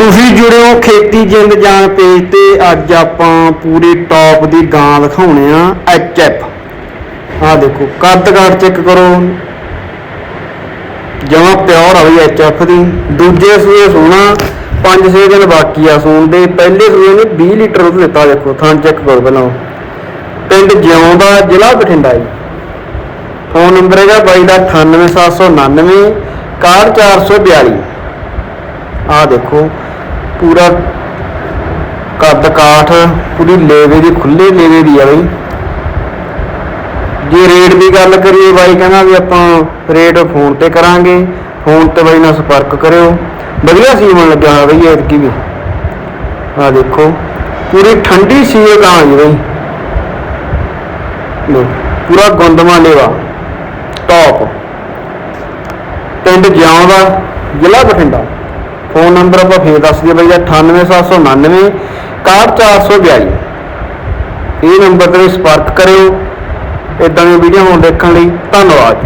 ਤੁਸੀਂ ਜੁੜਿਓ ਖੇਤੀ ਜਿੰਦ ਜਾਨ ਪੇਜ ਤੇ, ਅੱਜ ਆਪਾਂ ਪੂਰੀ ਟੌਪ ਦੀ ਗਾਂ ਦਿਖਾਉਣੇ ਆ ਐਚਐਫ ਆਹ ਦੇਖੋ, ਕੱਦ ਕਾਠ ਚੈੱਕ ਕਰੋ। ਜਮਾ ਪਿਓਰ ਆ ਬਈ ਐਚਐਫ ਦੀ। ਦੂਜੇ ਸੂਏ ਸੋਣਾ 5-6 ਦਿਨ ਬਾਕੀ ਆ ਸੂਣ ਦੇ। ਪਹਿਲੇ ਸੂਏ ਨੇ 20 ਲੀਟਰ ਦੁੱਧ ਦਿੱਤਾ ਦੇਖੋ, ਥਾਂ ਚੈੱਕ ਕਰੋ ਪਹਿਲਾਂ। ਪਿੰਡ ਜਿਉਂ ਦਾ ਜ਼ਿਲ੍ਹਾ ਬਠਿੰਡਾ ਜੀ। ਫੋਨ ਨੰਬਰ ਹੈਗਾ ਬਾਈ ਦਾ 98799 61442 ਆਹ ਦੇਖੋ ਪੂਰਾ ਕੱਦ ਕਾਠ, ਪੂਰੀ ਲੇਵੇ ਦੀ ਖੁੱਲੇ ਲੇਵੇ ਦੀ ਆ ਬਈ। ਜੇ ਰੇਟ ਦੀ ਗੱਲ ਕਰੀਏ ਬਾਈ, ਕਹਿੰਦਾ ਵੀ ਆਪਾਂ ਰੇਟ ਫੋਨ ਤੇ ਕਰਾਂਗੇ, ਫੋਨ ਤੇ ਬਾਈ ਨਾਲ ਸੰਪਰਕ ਕਰਿਓ। ਵਧੀਆ ਸੀਮਨ ਲੱਗਿਆ ਹੋਇਆ ਬਈ ਐਤਕੀ ਵੀ। ਆਹ ਦੇਖੋ, ਪੂਰੀ ਠੰਡੀ ਸੀਲ ਤਾਂ ਜੀ ਬਈ। ਪੂਰਾ ਗੁੰਦਮਾ ਲੇਵਾ। ਟੌਪ ਪਿੰਡ ਜਿਉਂ ਦਾ, ਜ਼ਿਲ੍ਹਾ ਬਠਿੰਡਾ। ਫੋਨ ਨੰਬਰ ਆਪਾਂ ਫੇਰ ਦੱਸ ਦਈਏ ਬਈ ਦਾ 98799 61442 ਇਹ ਨੰਬਰ ਤੇ ਸੰਪਰਕ ਕਰਿਓ ਇਦਾਂ ਦੀਆਂ ਵੀਡੀਓ ਹੁਣ ਦੇਖਣ ਲਈ ਧੰਨਵਾਦ।